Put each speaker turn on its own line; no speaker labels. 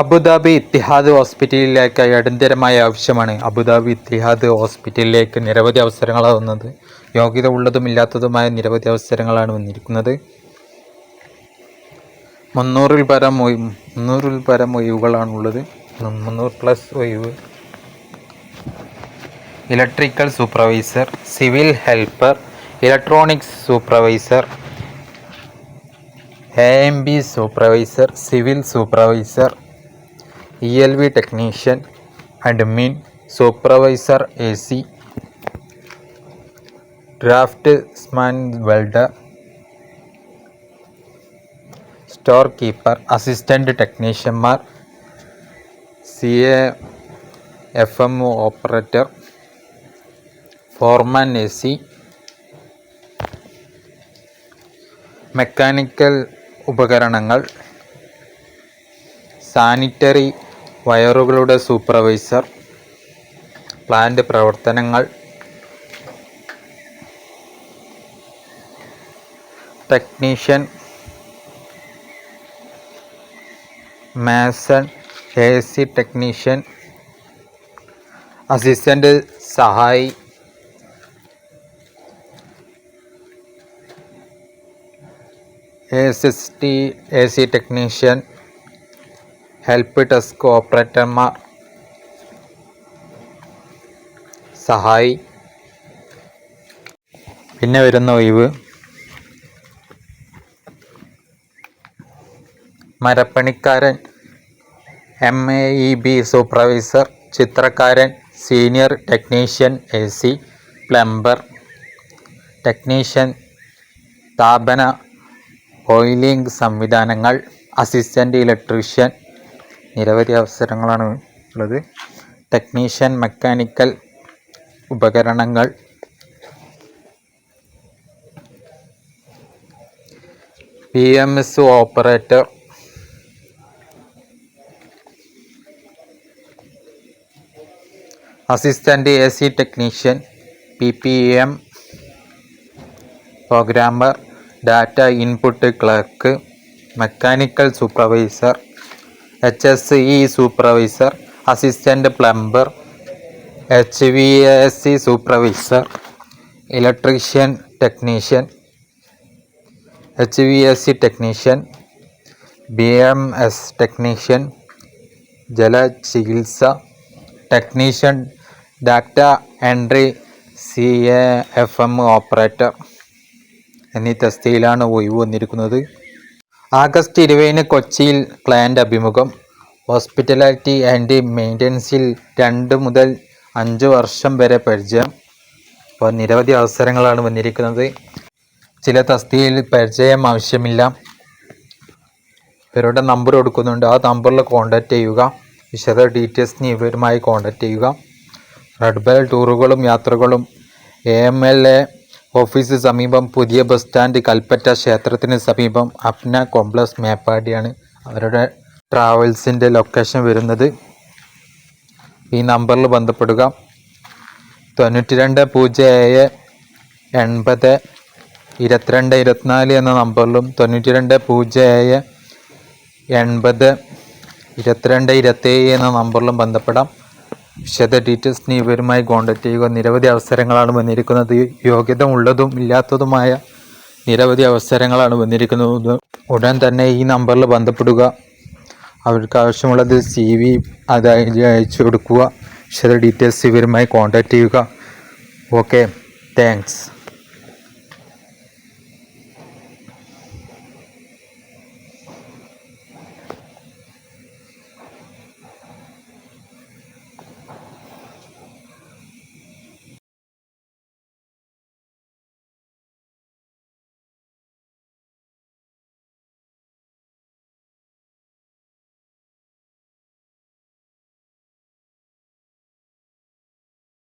Abu Dhabi Ittihad ഹോസ്പിറ്റലിലേക്കായി അടിയന്തരമായ ആവശ്യമാണ്. Abu Dhabi Ittihad ഹോസ്പിറ്റലിലേക്ക് നിരവധി അവസരങ്ങളാണ് വന്നത്. യോഗ്യത ഉള്ളതും ഇല്ലാത്തതുമായ നിരവധി അവസരങ്ങളാണ് വന്നിരിക്കുന്നത്. മുന്നൂറിൽ പരം ഒയ് മുന്നൂറിൽ പരം ഒഴിവുകളാണുള്ളത്. മുന്നൂറ് പ്ലസ് ഒഴിവ്. Electrical supervisor civil helper electronics supervisor A M B supervisor civil supervisor E L V technician admin supervisor A C draftsman welder store keeper assistant ടെക്നീഷ്യന്മാർ C A F M operator foreman A C mechanical ഉപകരണങ്ങൾ sanitary വയറുകളുടെ supervisor plant പ്രവർത്തനങ്ങൾ technician mason A C technician assistant സഹായി A C technician help desk ഓപ്പറേറ്റർമാർ. സഹായി. പിന്നെ വരുന്ന ഒഴിവ്. മരപ്പണിക്കാരൻ M A E B supervisor ചിത്രക്കാരൻ senior technician A C plumber technician സ്ഥാപന ഓയിലിംഗ് സംവിധാനങ്ങൾ അസിസ്റ്റന്റ് ഇലക്ട്രീഷ്യൻ നിരവധി അവസരങ്ങളാണ് ഉള്ളത്. ടെക്നീഷ്യൻ മെക്കാനിക്കൽ ഉപകരണങ്ങൾ. P M S operator. Assistant A C technician P P M programmer data input clerk mechanical supervisor. H S E supervisor assistant plumber H V S C supervisor electrician technician H V S C technician B M S technician ജലചികിത്സ technician data entry C A F M operator എന്നീ തസ്തിയിലാണ് ഒഴിവ് വന്നിരിക്കുന്നത്. August ഇരുപതിന് കൊച്ചിയിൽ plant അഭിമുഖം. Hospitality and മെയിന്റനൻസിൽ രണ്ട് മുതൽ അഞ്ച് വർഷം വരെ പരിചയം. അപ്പോൾ നിരവധി അവസരങ്ങളാണ് വന്നിരിക്കുന്നത്. ചില തസ്തികയിൽ പരിചയം ആവശ്യമില്ല. ഇവരുടെ നമ്പർ കൊടുക്കുന്നുണ്ട്. ആ നമ്പറിൽ കോൺടാക്റ്റ് ചെയ്യുക. വിശദ ഡീറ്റെയിൽസിന് ഇവരുമായി കോൺടാക്റ്റ് ചെയ്യുക. റെഡ് ബെൽ ടൂറുകളും യാത്രകളും A M L A office സമീപം പുതിയ ബസ് സ്റ്റാൻഡ് കൽപ്പറ്റ ക്ഷേത്രത്തിന് സമീപം അപ്ന കോംപ്ലക്സ് മേപ്പാടിയാണ് അവരുടെ ട്രാവൽസിന്റെ ലൊക്കേഷൻ വരുന്നത്. ഈ നമ്പറിൽ ബന്ധപ്പെടുക. തൊണ്ണൂറ്റി രണ്ട് പൂജ്യം ഏഴ് എൺപത് ഇരുപത്തിരണ്ട് ഇരുപത്തിനാല് എന്ന നമ്പറിലും തൊണ്ണൂറ്റി രണ്ട് പൂജ്യം ഏഴ് എൺപത് ഇരുപത്തിരണ്ട് ഇരുപത്തേഴ് എന്ന നമ്പറിലും ബന്ധപ്പെടാം. വിശദ ഡീറ്റെയിൽസിന് ഇവരുമായി കോൺടാക്റ്റ് ചെയ്യുക. നിരവധി അവസരങ്ങളാണ് വന്നിരിക്കുന്നത്. യോഗ്യത ഉള്ളതും ഇല്ലാത്തതുമായ നിരവധി അവസരങ്ങളാണ് വന്നിരിക്കുന്നത്. ഉടൻ തന്നെ ഈ നമ്പറിൽ ബന്ധപ്പെടുക. അവർക്ക് ആവശ്യമുള്ളത് സി വി അത് അയച്ചു കൊടുക്കുക. വിശദ ഡീറ്റെയിൽസ് ഇവരുമായി കോൺടാക്റ്റ് ചെയ്യുക. Okay thanks